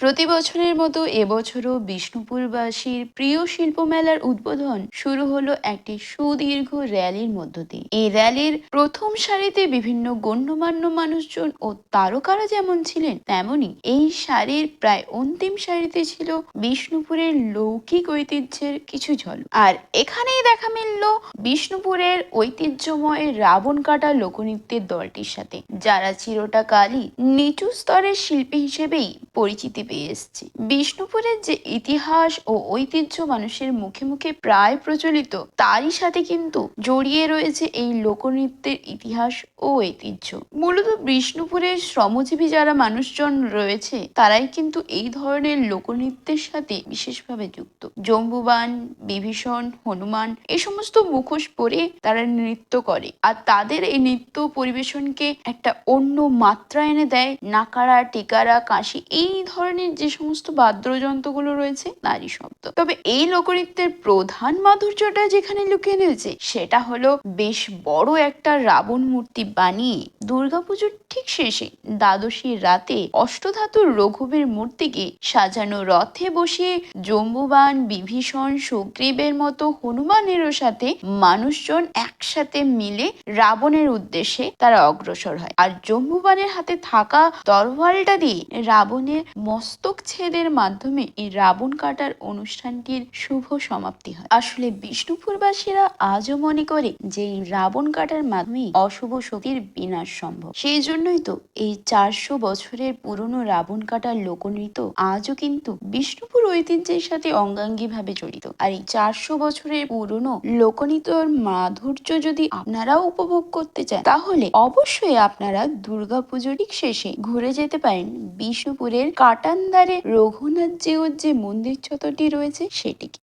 প্রতি বছরের মতো এবছরও বিষ্ণুপুরবাসীর প্রিয় শিল্প মেলার উদ্বোধন শুরু হলো একটি সুদীর্ঘ র্যালির মধ্য দিয়ে। এই র্যালির প্রথম সারিতে বিভিন্ন গণ্যমান্য মানুষজন ও তারকারা যেমন ছিলেন, তেমনি এই সারির প্রায় অন্তিম সারিতে ছিল বিষ্ণুপুরের লৌকিক ঐতিহ্যের কিছু ঝলক। আর এখানেই দেখা মিলল বিষ্ণুপুরের ঐতিহ্যময় রাবণ কাটা লোকনৃত্যের দলটির সাথে, যারা চিরটা কালই নিচু স্তরের শিল্পী হিসেবেই পরিচিতি পেয়ে এসছে। বিষ্ণুপুরের যে ইতিহাস ও ঐতিহ্য মানুষের মুখে মুখে প্রায় প্রচলিত, তারই সাথে কিন্তু জড়িয়ে রয়েছে এই লোকনৃত্যের ইতিহাস ও ঐতিহ্য। মূলত বিষ্ণুপুরের শ্রমজীবী যারা মানুষজন রয়েছে, তারাই কিন্তু এই ধরনের লোকনৃত্যের সাথে বিশেষভাবে যুক্ত। জম্বুবান, বিভীষণ, হনুমান, এ সমস্ত মুখোশ পরে তারা নৃত্য করে। আর তাদের এই নৃত্য পরিবেশনকে একটা অন্য মাত্রা এনে দেয়। নাকারা, টিকারা কাশি এই ধরনের যে সমস্ত বাদ্যযন্ত্রগুলো রয়েছে, নারী শব্দ। তবে এই লোকনৃত্যের প্রধান মাধুর্যটা যেখানে লুকিয়ে রয়েছে, সেটা হলো বেশ বড় একটা রাবণ মূর্তি বানিয়ে দুর্গাপুজোর ঠিক শেষে দ্বাদশীর রাতে অষ্টধাতুর রঘুবীর মূর্তিকে সাজানো রথে বসিয়ে জম্বুবান, বিভীষণ, সুগ্রীবের মতো হনুমানেরও সাথে মানুষজন একসাথে মিলে রাবণের উদ্দেশ্যে তারা অগ্রসর হয়। আর জম্বুবানের হাতে থাকা তরোয়ালটা দিয়ে রাবণের মস্তক ছেদের মাধ্যমে এই রাবণ কাটার অনুষ্ঠানটির শুভ সমাপ্তি হয়। আসলে বিষ্ণুপুরবাসীরা আজও মনে করে যে এই রাবণ কাটার মাধ্যমে অশুভ শক্তির বিনাশ সম্ভব। সেই জন্যই তো এই চারশো বছরের পুরনো রাবণ কাটার লোকনৃত্য আজও কিন্তু বিষ্ণুপুর ঐতিহ্যের সাথে অঙ্গাঙ্গী ভাবে জড়িত। আর এই চারশো বছরের পুরনো লোকনৃত্যর মাধুর্য যদি আপনারাও উপভোগ করতে চান, তাহলে অবশ্যই আপনারা দুর্গাপুজোর শেষে ঘুরে যেতে পারেন। বিষ্ণুপুরের কাটানদারে রঘুনাথ জিউর যে মন্দির চত্বরটি রয়েছে সেটিকে